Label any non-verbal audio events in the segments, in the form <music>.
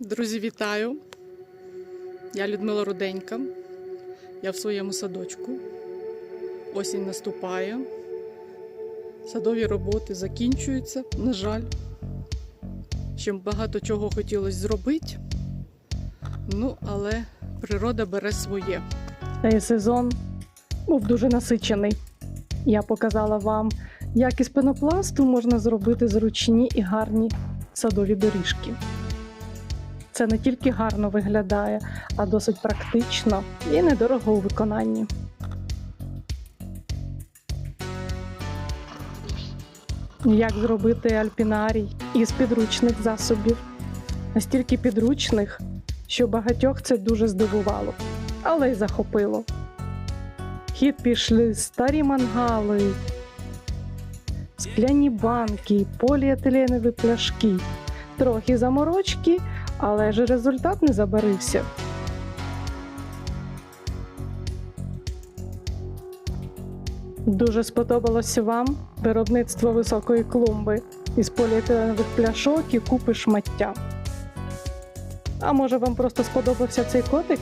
Друзі, вітаю! Я Людмила Руденька. Я в своєму садочку. Осінь наступає. Садові роботи закінчуються, на жаль. Ще багато чого хотілося зробити. Ну, але природа бере своє. Цей сезон був дуже насичений. Я показала вам, як із пенопласту можна зробити зручні і гарні садові доріжки. Це не тільки гарно виглядає, а досить практично і недорого у виконанні. Як зробити альпінарій із підручних засобів? Настільки підручних, що багатьох це дуже здивувало, але й захопило. Хід пішли старі мангали, скляні банки, поліетиленові пляшки, трохи заморочки, але ж результат не забарився. Дуже сподобалося вам виробництво високої клумби із поліетиленових пляшок і купи шмаття. А може вам просто сподобався цей котик?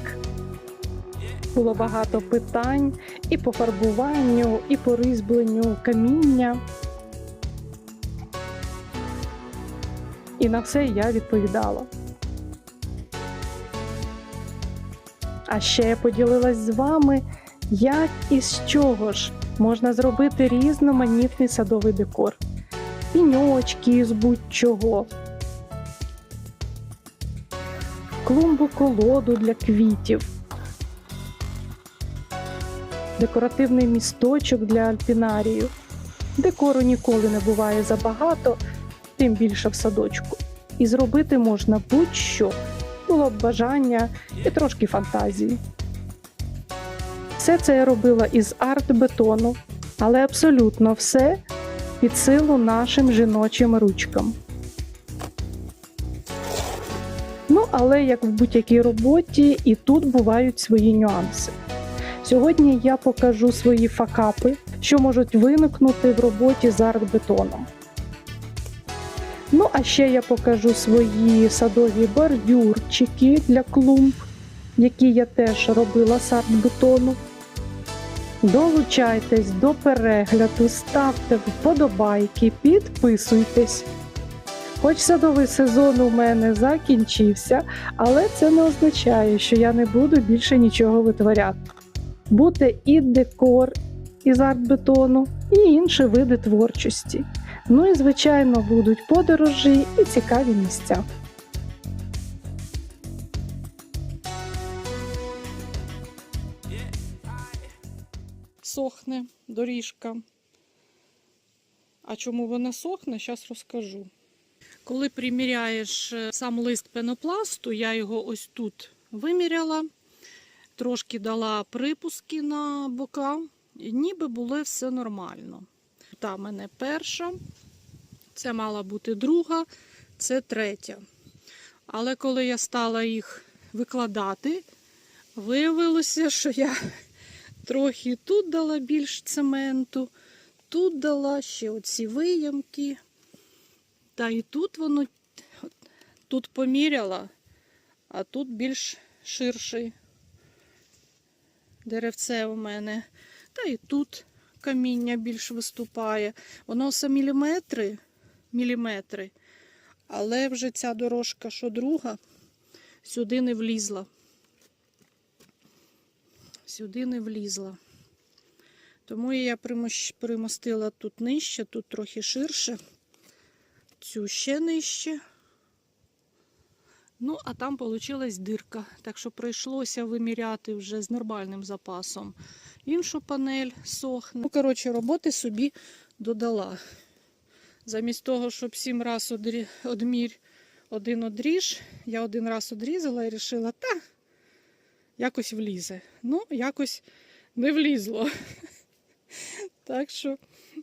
Було багато питань і по фарбуванню, і по різьбленню каміння. І на все я відповідала. А ще я поділилась з вами, як і з чого ж можна зробити різноманітний садовий декор. Піньочки з будь-чого, клумбу колоду для квітів, декоративний місточок для альпінарію. Декору ніколи не буває забагато, тим більше в садочку. І зробити можна будь-що. Було б бажання і трошки фантазії. Все це я робила із арт-бетону, але абсолютно все під силу нашим жіночим ручкам. Ну, але як в будь-якій роботі, і тут бувають свої нюанси. Сьогодні я покажу свої факапи, що можуть виникнути в роботі з арт-бетоном. Ну, а ще я покажу свої садові бордюрчики для клумб, які я теж робила з арт-бетону. Долучайтесь до перегляду, ставте вподобайки, підписуйтесь. Хоч садовий сезон у мене закінчився, але це не означає, що я не буду більше нічого витворяти. Буде і декор із арт-бетону, і інші види творчості. Ну і, звичайно, будуть подорожі і цікаві місця. Сохне доріжка. А чому вона сохне, зараз розкажу. Коли приміряєш е, сам лист пенопласту, я його ось тут виміряла, трошки дала припуски на бока, і ніби було все нормально. Та мене перша, це мала бути друга, це третя. Але коли я стала їх викладати, виявилося, що я трохи тут дала більш цементу, тут дала ще оці виямки. Та і тут воно тут поміряла, а тут більш ширший деревце у мене. Та і тут каміння більш виступає. Воно все міліметри, міліметри. Але вже ця дорожка, що друга, сюди не влізла. Сюди не влізла. Тому я примостила тут нижче, тут трохи ширше, цю ще нижче. Ну, а там вийшла дирка. Так що прийшлося виміряти вже з нормальним запасом. Іншу панель сохне. Ну, коротше, роботи собі додала. Замість того, щоб сім раз одмір один одріж, я один раз одрізала і вирішила, та якось влізе. Ну, якось не влізло. <laughs> Так що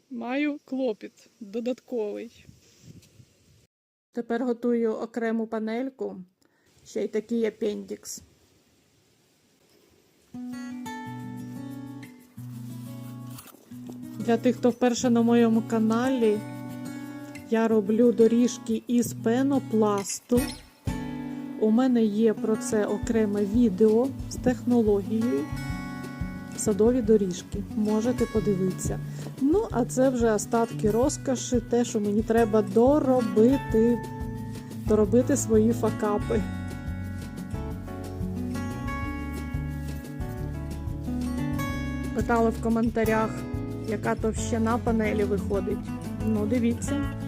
маю клопіт додатковий. Тепер готую окрему панельку, ще й такий апендікс. Для тих, хто вперше на моєму каналі, я роблю доріжки із пенопласту. У мене є про це окреме відео з технологією садові доріжки. Можете подивитися. Ну, а це вже остатки розкоші, те, що мені треба доробити, доробити свої факапи. Питали в коментарях, яка товщина панелі виходить. Ну, дивіться.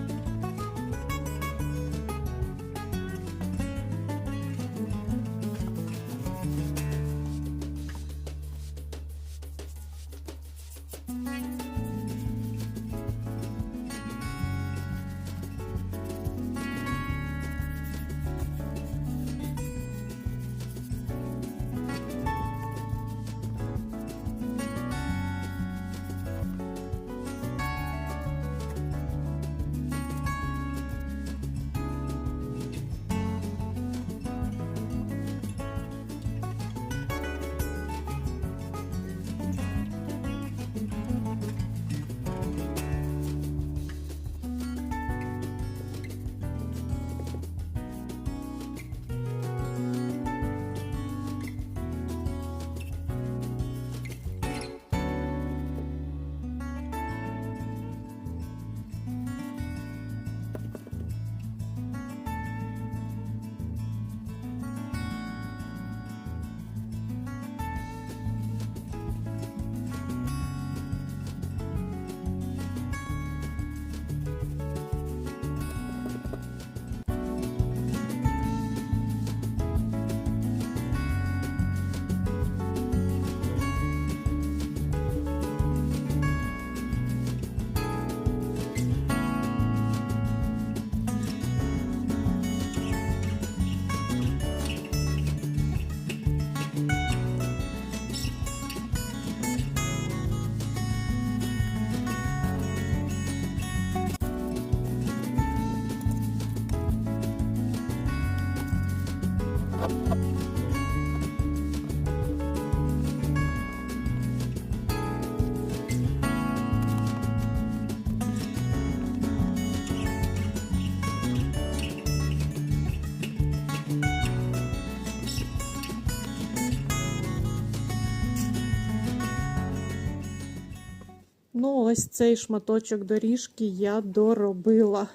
Ну, ось цей шматочок доріжки я доробила.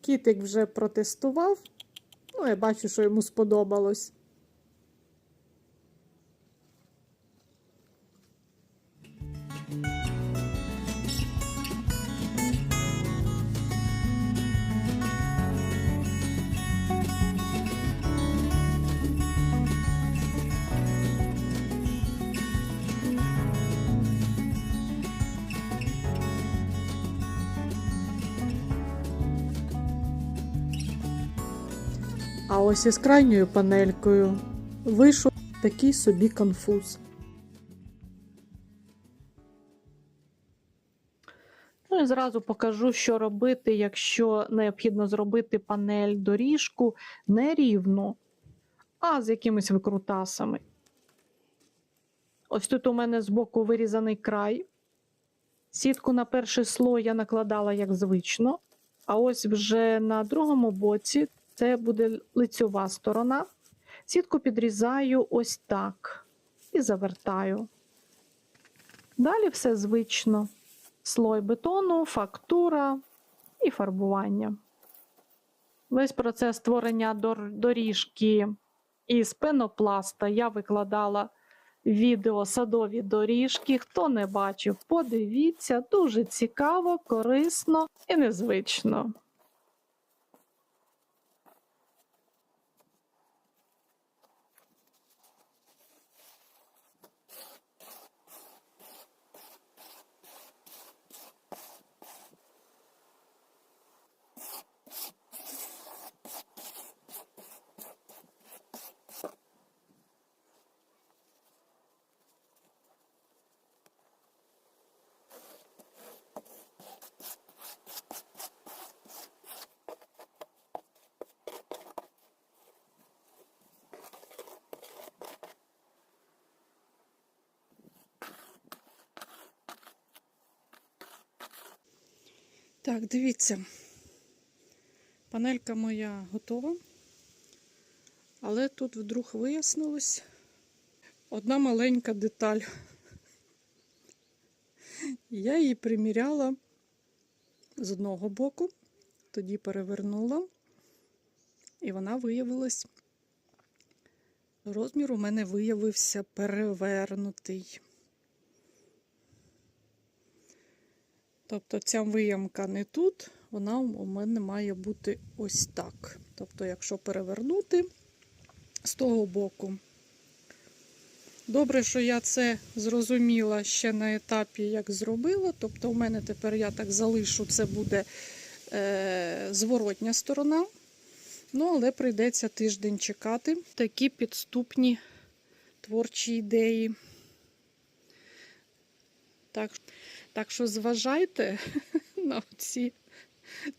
Кітик вже протестував. Ну, я бачу, що йому сподобалось. А ось із крайньою панелькою вийшов такий собі конфуз. Ну і зразу покажу, що робити, якщо необхідно зробити панель доріжку не рівно, а з якимись викрутасами. Ось тут у мене збоку вирізаний край. Сітку на перший слой я накладала як звично, а ось вже на другому боці це буде лицьова сторона. Сітку підрізаю ось так і завертаю. Далі все звично. Слой бетону, фактура і фарбування. Весь процес створення доріжки із пенопласта я викладала відео садові доріжки. Хто не бачив, подивіться, дуже цікаво, корисно і незвично. Так, дивіться. Панелька моя готова. Але тут вдруг вияснилось одна маленька деталь. Я її приміряла з одного боку, тоді перевернула, і вона виявилась. Розмір у мене виявився перевернутий. Тобто ця виямка не тут, вона у мене має бути ось так. Тобто, якщо перевернути з того боку. Добре, що я це зрозуміла ще на етапі, як зробила. Тобто, у мене тепер я так залишу, це буде е, зворотня сторона. Ну, але прийдеться тиждень чекати. Такі підступні творчі ідеї. Так, так що зважайте <laughs> на ці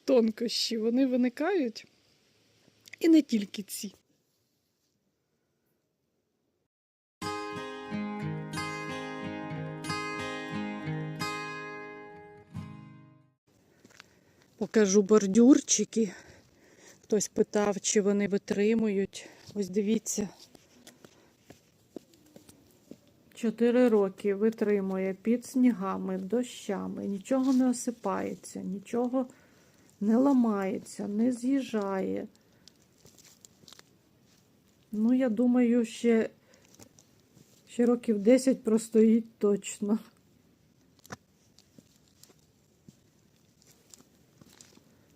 тонкощі. Вони виникають. І не тільки ці. Покажу бордюрчики. Хтось питав, чи вони витримують. Ось дивіться. Чотири роки витримує під снігами, дощами, нічого не осипається, нічого не ламається, не з'їжджає. Ну, я думаю, ще, ще років 10 простоїть точно.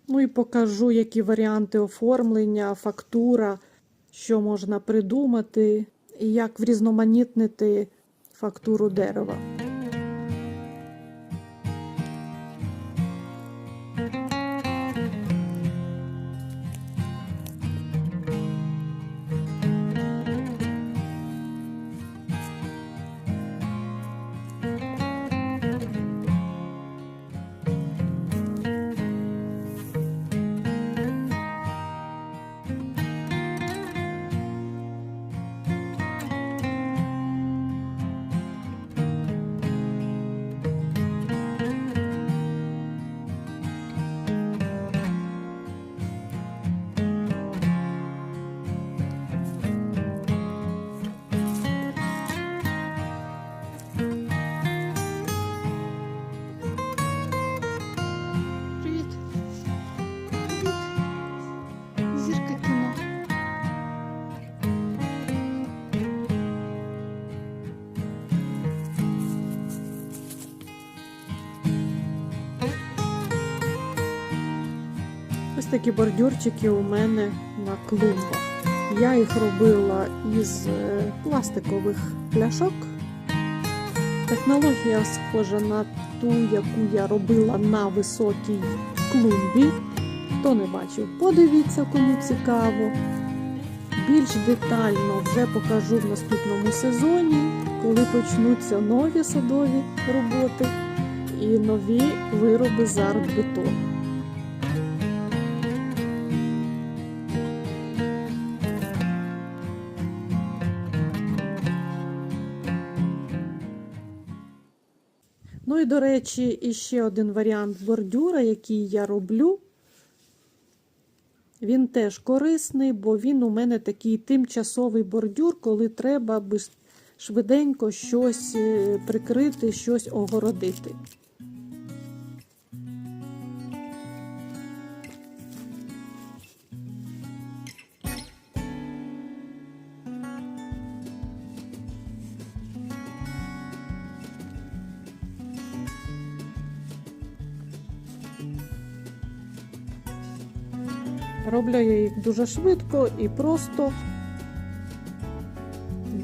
Ну і покажу, які варіанти оформлення, фактура, що можна придумати, і як врізноманітнити фактуру дерева. Такі бордюрчики у мене на клумбах. Я їх робила із е, пластикових пляшок. Технологія схожа на ту, яку я робила на високій клумбі. Хто не бачив, подивіться, кому цікаво. Більш детально вже покажу в наступному сезоні, коли почнуться нові садові роботи і нові вироби з артбетону. Ну і, до речі, іще один варіант бордюра, який я роблю. Він теж корисний, бо він у мене такий тимчасовий бордюр, коли треба швиденько щось е, прикрити, щось огородити. Роблю я їх дуже швидко і просто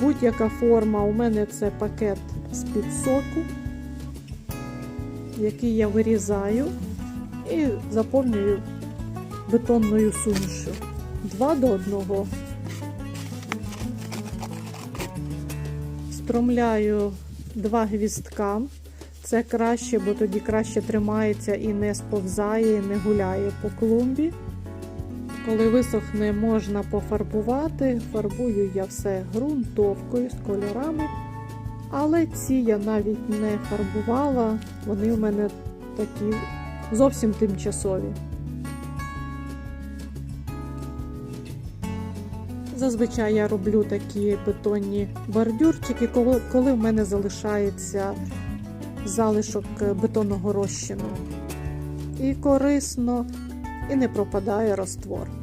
будь-яка форма. У мене це пакет з-під соку, який я вирізаю і заповнюю бетонною сумішю. Два до одного. Стромляю два гвіздка. Це краще, бо тоді краще тримається і не сповзає, і не гуляє по клумбі. Коли висохне, можна пофарбувати. Фарбую я все ґрунтовкою з кольорами. Але ці я навіть не фарбувала, вони у мене такі зовсім тимчасові. Зазвичай я роблю такі бетонні бордюрчики, коли, в мене залишається залишок бетонного розчину. І корисно, і не пропадає роствор.